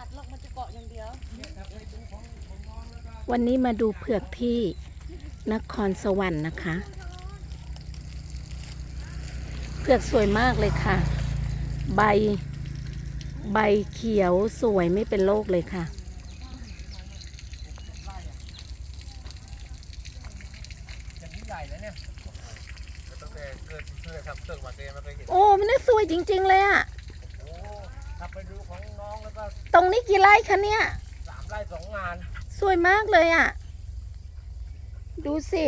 กัดหรอกมันจะเกาะอย่างเดียววันนี้มาดูเผือกที่นครสวรรค์นะคะ เผือกสวยมากเลยค่ะ ใบ ใบเขียวสวยไม่เป็นโรคเลยค่ะอย่างนี้ใหญ่แล้วเนี่ยตั้งแต่เกิดเกิดทำเติมมาเตมาเคยเห็นโอ้ มันน่าสวยจริง ๆ เลยอะโอ้ขับไปดูของน้องแล้วก็ ตรงนี้กี่ไร่คะเนี่ยสามไร่สองงาน สวยมากเลยอะดูสิ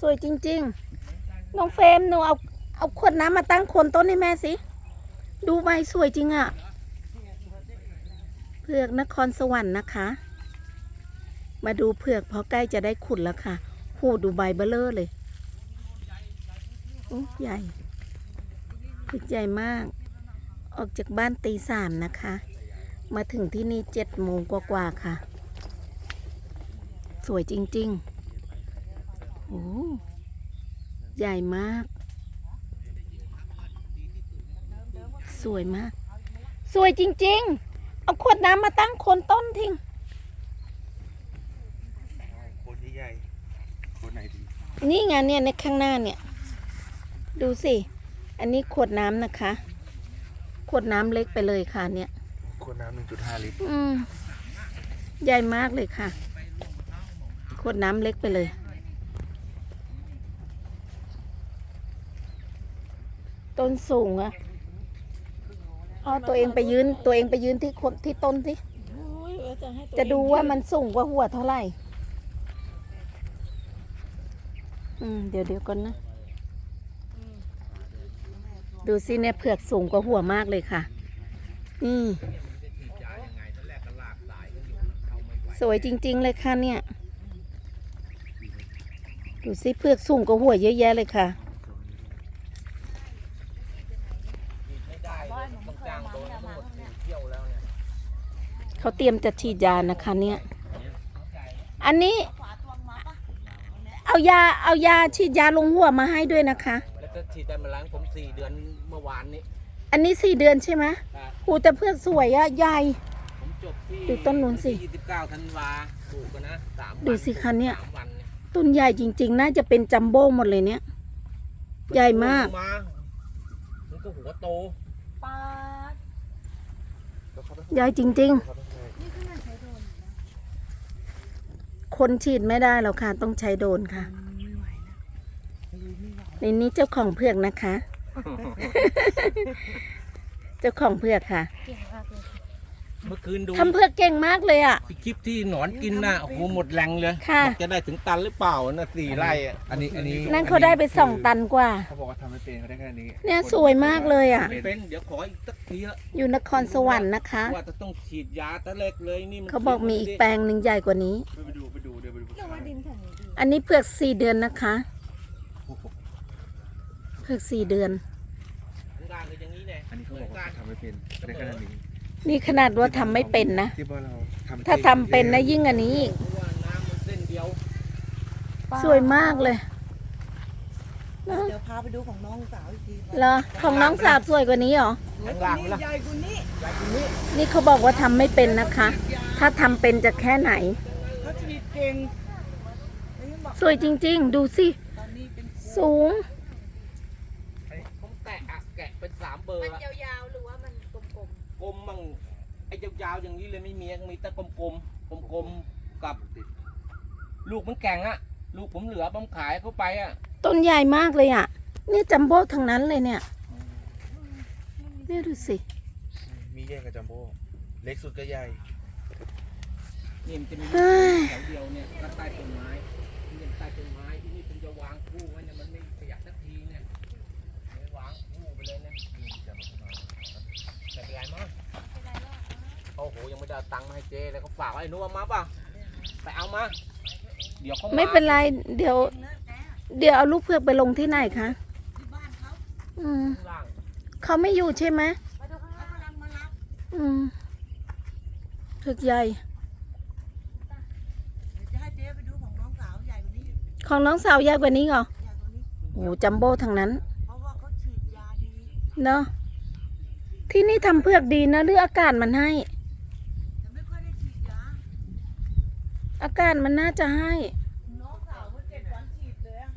สวยจริง ๆ น้องเฟรมหนูเอาเอาขวดน้ำมาตั้งโคนต้นให้แม่สิ ดูใบสวยจริงอะเผือกนครสวรรค์นะคะ มาดูเผือกเพราะใกล้จะได้ขุดแล้วค่ะหูดูใบเบลเลอร์เลย โอ้ใหญ่เผือกใหญ่มาก ออกจากบ้านตีสามนะคะ มาถึงที่นี่เจ็ดโมงกว่าๆค่ะ สวยจริงๆ โอ้ ใหญ่มาก สวยมาก สวยจริงๆ เอาขวดน้ำมาตั้งโคนต้นทิ้งคนที่ใหญ่ คนไหนดี นี่ไงเนี่ยในข้างหน้าเนี่ย ดูสิ อันนี้ขวดน้ำนะคะ ขวดน้ำเล็กไปเลยค่ะเนี่ยคนน้ำหนึ่งจุดห้าลิตรอืมใหญ่มากเลยค่ะ ขวดน้ำเล็กไปเลย ต้นสูงอะเอาตัวเองไปยืนตัวเองไปยืนที่คนที่ต้นสิโอ้ยเออจะให้ตัวจะดูเองว่ามันสูงกว่าหัวเท่าไหร่ อืม เดี๋ยวเดี๋ยวก่อนนะ ดูสิเนี่ยเผือกสูงกว่าหัวมากเลยค่ะ นี่ สวยจริง ๆ เลยค่ะเนี่ย ดูสิเผือกสูงกว่าหัวเยอะแยะเลยค่ะเขาเตรียมจะฉีดยานะคะเนี่ย อันนี้ เอายาเอายาฉีดยาลงหัวมาให้ด้วยนะคะ ก็ฉีดได้มาล้างผมสี่เดือนเมื่อวานนี้อันนี้สี่เดือนใช่ไหมครับหูแต่เพือกสวยอะใหญ่ ผมจบที่ดูต้นนู้นสิยี่สิบเก้าธันวาปลูกกันนะสามวันดูสิคะเนี่ย สามวันเนี่ยต้นใหญ่จริง ๆ น่าจะเป็นจัมโบ้หมดเลยเนี่ย ใหญ่มากมามันก็หัวโตปาดใหญ่จริงๆคนฉีดไม่ได้แล้วค่ะ ต้องใช้โดรนค่ะ ในนี้เจ้าของเผือกนะคะ เจ้าของเผือกค่ะเก่งมากเลยเมื่อคืนดูทำเผือกเก่งมากเลยอะ คลิปที่หนอนกินน่ะโอ้โหหมดแรงเลยค่ะ บอกจะได้ถึงตันหรือเปล่านะสี่ไร่อะอันนี้อันนี้ นั่นเขาได้ไปสองตันกว่า เขาบอกว่าทำไม่เป็นเขาได้แค่นี้เนี่ยสวยมากเลยอะ ไม่เป็นเดี๋ยวขออีกสักทีเถอะอยู่นครสวรรค์นะคะ ว่าจะต้องฉีดยาตะเล็กเลยนี่มันเขาบอกมีอีกแปลงหนึ่งใหญ่กว่านี้ ไปดูไปดูเดี๋ยวไปดูเรียกว่าดินแข็งดีอันนี้เผือกสี่เดือนนะคะ เผือกสี่เดือนข้างล่างก็อย่างนี้แน่อันนี้เขาบอกว่าทำไม่เป็นเขาได้แค่นี้นี่ขนาดว่าทำไม่เป็นนะ ที่ว่าเราทำถ้าทำเป็นนะยิ่งอันนี้อีกเพราะว่าน้ำมันเส้นเดียวสวยมากเลยเดี๋ยวพาไปดูของน้องสาวอีกทีเหรอของน้องสาวสวยกว่านี้เหรอ ข้างล่างล่ะใหญ่กว่านี้ใหญ่กว่านี้นี่เขาบอกว่าทำไม่เป็นนะคะ ถ้าทำเป็นจะแค่ไหน เขาฉีดเก่งแล้วยังบอกสวยจริง ๆ ดูสิ ตอนนี้เป็นสูง ผมแกะอะแกะเป็นสามเบ อร์อะยาวๆหรือว่ามันกลมกลมมั่งไอ้ยาวๆอย่างนี้เลยไม่มีมีแต่กลมๆกลมๆกับ ลูกมันแก่งอะลูกผมเหลือผมขายเข้าไปอะต้นใหญ่มากเลยอะ เนี่ยจัมโบ้ทั้งนั้นเลยเนี่ย เนี่ยดูสิ มีแยกกับจัมโบ้เล็กสุดก็ใหญ่ นี่มันจะมีเฮ้ย แถวเดียวเนี่ยก็ใต้ต้นไม้นี่ใต้ต้นไม้ที่นี่ผมจะวางคู่ไว้เนี่ยมันไม่ขยับสักทีเนี่ยเลยวางคู่ไปเลยเนี่ยนี่จะมาไม่เป็นไรมั้งโอ้โหยังไม่ได้เอาตังค์มาให้เจ๊เลยเขาฝากไว้ไอ้หนู้เอามาป่ะไปเอามา เดี๋ยวเขาาไม่เป็นไร เดี๋ยว เดี๋ยวเอาลูกเผือกไปลงที่ไหนคะที่บ้านเขาอืมข้างล่างเขาไม่อยู่ใช่ไหมไปดูข้างล่างกำลังมารับอืมเผือกใหญ่เดี๋ยวจะให้เจ๊ไปดูของน้องสาวใหญ่กว่านี้อีกของน้องสาวใหญ่กว่านี้เหรอใหญ่กว่านี้โอ้จัมโบ้ทั้งนั้น เพราะว่าเขาฉีดยาดี เนาะที่นี่ทำเผือกดีนะหรืออากาศมันให้ อาการมันน่าจะให้ น้องสาวเมื่อเจ็ดวันฉีดเลยอะ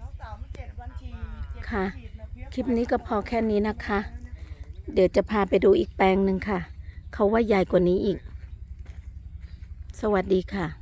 น้องสาวเมื่อเจ็ดวันฉีดเจ็ดค่ะวันฉีดนะเพี้ยคลิปนี้ก็พอแค่นี้นะคะ เดี๋ยวจะพาไปดูอีกแปลงหนึ่งค่ะ เขาว่าใหญ่กว่านี้อีก สวัสดีค่ะ